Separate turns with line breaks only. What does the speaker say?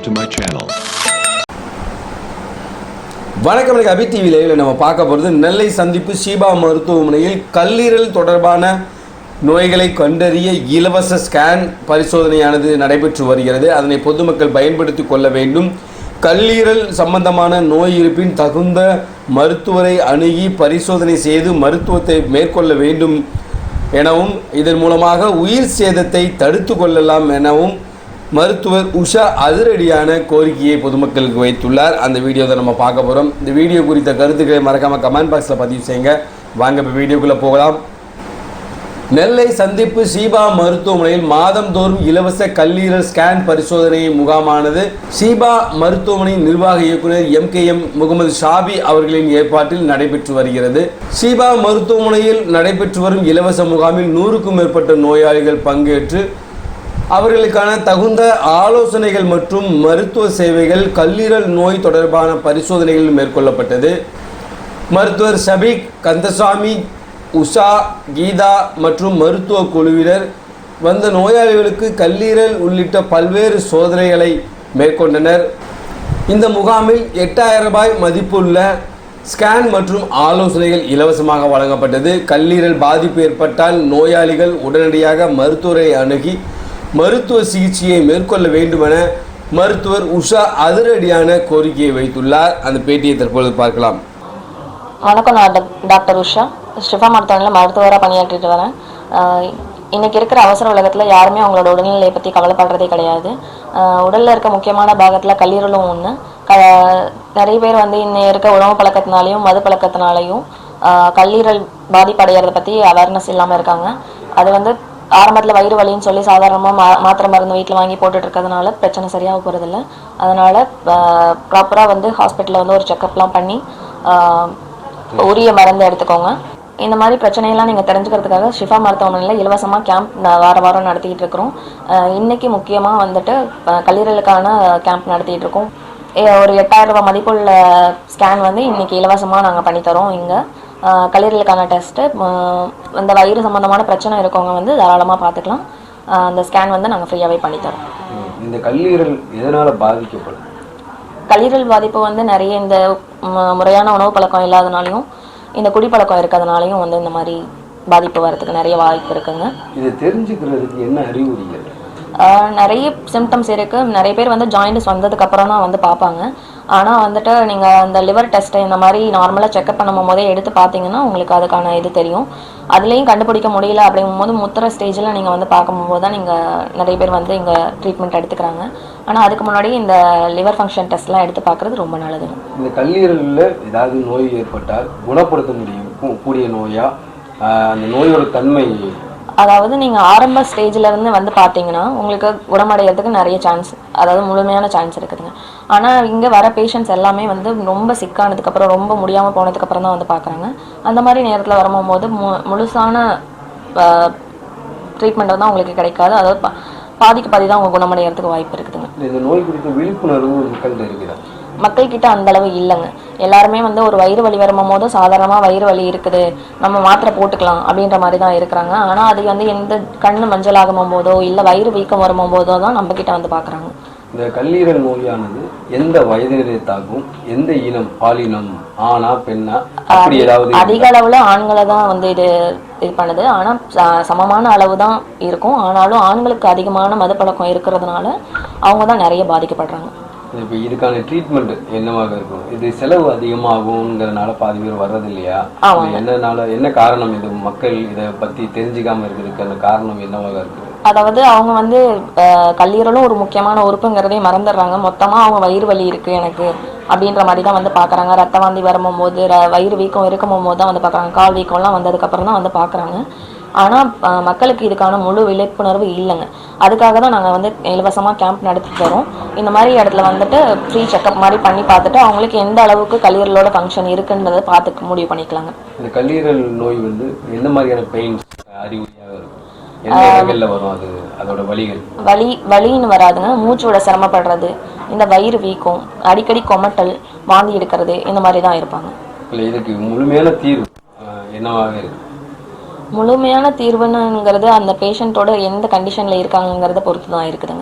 subscribe to my channel.
வணக்கம் எனக்கு அபி டிவியில் நம்ம பார்க்க போகிறது நெல்லை சந்திப்பு ஷீபா மருத்துவமனையில் கல்லீரல் தொடர்பான நோய்களை கண்டறிய இலவச ஸ்கேன் பரிசோதனையானது நடைபெற்று வருகிறது அதனை பொதுமக்கள் பயன்படுத்தி கொள்ள வேண்டும் கல்லீரல் சம்பந்தமான நோய் இருப்பின் தகுந்த மருத்துவரை அணுகி பரிசோதனை செய்து மருத்துவத்தை மேற்கொள்ள வேண்டும் எனவும் இதன் மூலமாக உயிர் சேதத்தை தடுத்து கொள்ளலாம் எனவும் மருத்துவர் உஷா அதிரடியான கோரிக்கையை பொதுமக்களுக்கு வைத்துள்ளார். அந்த வீடியோ தான் நம்ம பார்க்க போகிறோம் இந்த வீடியோ குறித்த கருத்துக்களை மறக்காமல் கமெண்ட் பாக்ஸில் பதிவு செய்யுங்க. வாங்க இப்போ வீடியோக்குள்ளே போகலாம். நெல்லை சந்திப்பு சீபா மருத்துவமனையில் மாதந்தோறும் இலவச கல்லீரல் ஸ்கேன் பரிசோதனை முகாமானது. சீபா மருத்துவமனையின் நிர்வாக இயக்குனர் M K M Mohammed Shafi அவர்களின் ஏற்பாட்டில் நடைபெற்று வருகிறது. சீபா மருத்துவமனையில் நடைபெற்று வரும் இலவச முகாமில் நூறுக்கும் மேற்பட்ட நோயாளிகள் பங்கேற்று அவர்களுக்கான தகுந்த ஆலோசனைகள் மற்றும் மருத்துவ சேவைகள் கல்லீரல் நோய் தொடர்பான பரிசோதனைகள் மேற்கொள்ளப்பட்டது. மருத்துவர் ஷபீக் கந்தசாமி உஷா கீதா மற்றும் மருத்துவ குழுவினர் வந்த நோயாளிகளுக்கு கல்லீரல் உள்ளிட்ட பல்வேறு சோதனைகளை மேற்கொண்டனர். இந்த முகாமில் எட்டாயிரம் ரூபாய் மதிப்புள்ள ஸ்கேன் மற்றும் ஆலோசனைகள் இலவசமாக வழங்கப்பட்டது. கல்லீரல் பாதிப்பு ஏற்பட்டால் நோயாளிகள் உடனடியாக மருத்துவரை அணுகி மருத்துவ சிகிச்சையை மேற்கொள்ள வேண்டுமென மருத்துவர் உஷா அதிரடியான கோரிக்கையை வைத்துள்ளார். அந்த பேட்டியை தற்பொழுது பார்க்கலாம்.
வணக்கம் நான் டாக்டர் உஷா. ஸ்டிஃபா மருத்துவமனையில் மருத்துவராக பணியாற்றிட்டு வரேன். இன்றைக்கி இருக்கிற அவசர உலகத்தில் யாருமே அவங்களோட உடல்நிலையை பற்றி கவலைப்படுறதே கிடையாது. உடலில் இருக்க முக்கியமான பாகத்தில் கல்லீரலும் ஒன்று க நிறைய பேர் வந்து இன்னும் இருக்க உணவு பழக்கத்தினாலையும் மது பழக்கத்தினாலையும் கல்லீரல் பாதிப்படைகிறத பற்றி அவேர்னஸ் இல்லாமல் இருக்காங்க. அது வந்து ஆரம்பத்தில் வயிறு வலின்னு சொல்லி சாதாரணமாக மா மாத்திரை மருந்து வீட்டில் வாங்கி போட்டுட்டு இருக்கிறதுனால பிரச்சனை சரியாக போகிறதில்ல அதனால் ப்ராப்பராக வந்து ஹாஸ்பிட்டலில் வந்து ஒரு செக்கப்லாம் பண்ணி உரிய மருந்து எடுத்துக்கோங்க. இந்த மாதிரி பிரச்சனையெல்லாம் நீங்கள் தெரிஞ்சுக்கிறதுக்காக ஷிஃபா மருத்துவமனையில் இலவசமாக கேம்ப் வார வாரம் நடத்திக்கிட்டு இருக்கிறோம் இன்றைக்கி இன்னைக்கு முக்கியமாக வந்துட்டு கல்லீரலுக்கான கேம்ப் நடத்திட்டு இருக்கோம் ஒரு எட்டாயிரம் ரூபாய் மதிப்புள்ள ஸ்கேன் வந்து இன்னைக்கு இலவசமாக நாங்கள் பண்ணித்தரோம் இங்கே. கல்லீரலுக்கான டெஸ்ட்டு இந்த வயிறு சம்மந்தமான பிரச்சனை இருக்கவங்க வந்து தாராளமாக பார்த்துக்கலாம். அந்த ஸ்கேன் வந்து நாங்கள் ஃப்ரீயாகவே பண்ணித்தரோம்
இந்த கல்லீரல் எதனால் பாதிக்கப்படும்?
கல்லீரல் பாதிப்பு வந்து நிறைய இந்த முறையான உணவு பழக்கம் இல்லாதனாலையும் இந்த குடிப்பழக்கம் இருக்கிறதுனாலையும் வந்து இந்த மாதிரி பாதிப்பு வரதுக்கு நிறைய வாய்ப்பு இருக்குங்க.
இதை தெரிஞ்சுக்கிறதுக்கு என்ன அறிகுறிகள்?
ஆஹ் நிறைய சிம்டம்ஸ் இருக்கு. நிறைய பேர் வந்து ஜாயின்டிஸ் வந்ததுக்கு அப்புறம் தான் வந்து பார்ப்பாங்க. ஆனால் வந்துட்டு நீங்கள் அந்த லிவர் டெஸ்ட்டை இந்த மாதிரி நார்மலாக செக்அப் பண்ணும் போதே எடுத்து பார்த்தீங்கன்னா உங்களுக்கு அதுக்கான இது தெரியும். அதுலேயும் கண்டுபிடிக்க முடியல அப்படிங்கும்போது முத்திர ஸ்டேஜில் நீங்கள் வந்து பார்க்கும்போது தான் நீங்கள் நிறைய பேர் வந்து இங்கே ட்ரீட்மெண்ட் எடுத்துக்கிறாங்க. ஆனால் அதுக்கு முன்னாடி இந்த லிவர் ஃபங்க்ஷன் டெஸ்ட்லாம் எடுத்து பார்க்குறது ரொம்ப நல்லது.
இந்த கல்லீரலில் ஏதாவது நோய் ஏற்பட்டால் குணப்படுத்த முடியும். கூடிய நோயா? அந்த நோயோட தன்மை
அதாவது நீங்கள் ஆரம்ப ஸ்டேஜ்லேருந்து வந்து பார்த்தீங்கன்னா உங்களுக்கு குணமடைகிறதுக்கு நிறைய சான்ஸ் அதாவது முழுமையான சான்ஸ் இருக்குதுங்க. ஆனால் இங்கே வர பேஷண்ட்ஸ் எல்லாமே வந்து ரொம்ப சிக்கானதுக்கப்புறம் ரொம்ப முடியாமல் போனதுக்கப்புறம் தான் வந்து பார்க்குறாங்க அந்த மாதிரி நேரத்தில் வரும்போது மு முழுசான ட்ரீட்மெண்ட் வந்து அவங்களுக்கு கிடைக்காது. அதாவது பா- பாதிக்கு பாதி தான் அவங்க குணமடைகிறதுக்கு வாய்ப்பு இருக்குதுங்க.
இந்த நோய் குறித்த விழிப்புணர்வு மக்கள் இருக்குதா
மக்கள்கிட்ட அந்த அளவு இல்லைங்க. எல்லாருமே வந்து ஒரு வயிறு வலி வரும்போது போது சாதாரணமாக வயிறு வலி இருக்குது. நம்ம மாத்திரை போட்டுக்கலாம் அப்படின்ற மாதிரி தான் இருக்கிறாங்க. ஆனால் அது வந்து எந்த கண்ணு மஞ்சள் ஆகும் போதோ இல்லை வயிறு வீக்கம் வரும்போதோ போதோ தான் நம்ம கிட்ட வந்து பார்க்குறாங்க
இந்த கல்லீரல் நோயானது எந்த வயதினரை தாக்கும் எந்த இனம் பாலினம் ஆணா பெண்ணா அப்படி ஏதாவது
அதிக அளவில் ஆண்களை தான் வந்து இது இது பண்ணுது. ஆனால் சமமான அளவு தான் இருக்கும். ஆனாலும் ஆண்களுக்கு அதிகமான மதுப்பழக்கம் இருக்கிறதுனால அவங்க தான் நிறைய பாதிக்கப்படுறாங்க.
இப்போ இதுக்கான ட்ரீட்மெண்ட் என்னவாக இருக்கும்? இது செலவு அதிகமாகுங்கிறதுனால பாதி பேர் வர்றது இல்லையா என்னனால என்ன காரணம் இது? மக்கள் இதை பத்தி தெரிஞ்சுக்காம இருக்கிறதுக்கான காரணம் என்னவாக இருக்குது?
அதாவது அவங்க வந்து கல்லீரலும் ஒரு முக்கியமான உறுப்புங்கிறதே மறந்துடுறாங்க. மொத்தமாக அவங்க வயிறு வலி இருக்குது எனக்கு அப்படின்ற மாதிரி தான் வந்து பார்க்குறாங்க ரத்த வாந்தி வரும்போது வயிறு வீக்கம் இருக்கும் போது தான் வந்து பார்க்குறாங்க கால் வீக்கம்லாம் வந்ததுக்கப்புறம் தான் வந்து பார்க்குறாங்க ஆனால் மக்களுக்கு இதுக்கான முழு விழிப்புணர்வு இல்லைங்க. அதுக்காக தான் நாங்கள் வந்து இலவசமாக கேம்ப் நடத்திட்டு வரோம். இந்த மாதிரி இடத்துல வந்துட்டு ஃப்ரீ செக்கப் மாதிரி பண்ணி பார்த்துட்டு அவங்களுக்கு எந்த அளவுக்கு கல்லீரலோட ஃபங்க்ஷன் இருக்குன்றதை பார்த்து முடிவு பண்ணிக்கலாங்க.
இந்த கல்லீரல் நோய் வந்து எந்த மாதிரியான அறிகுறியாக இருக்கும்? வலிகள்?
வலி வலின்னு வராதுங்க. மூச்சோட சிரமப்படுறது இந்த வயிறு வீக்கம் அடிக்கடி கொமட்டல் வாந்தி எடுக்கிறது இந்த மாதிரி தான் இருப்பாங்க.
இதுக்கு முழுமையான தீர்வு என்னவாக இருக்கு?
முழுமையான தீர்வுனுங்கிறது அந்த பேஷண்ட்டோட எந்த கண்டிஷனில் இருக்காங்கங்கிறத பொறுத்து தான் இருக்குதுங்க.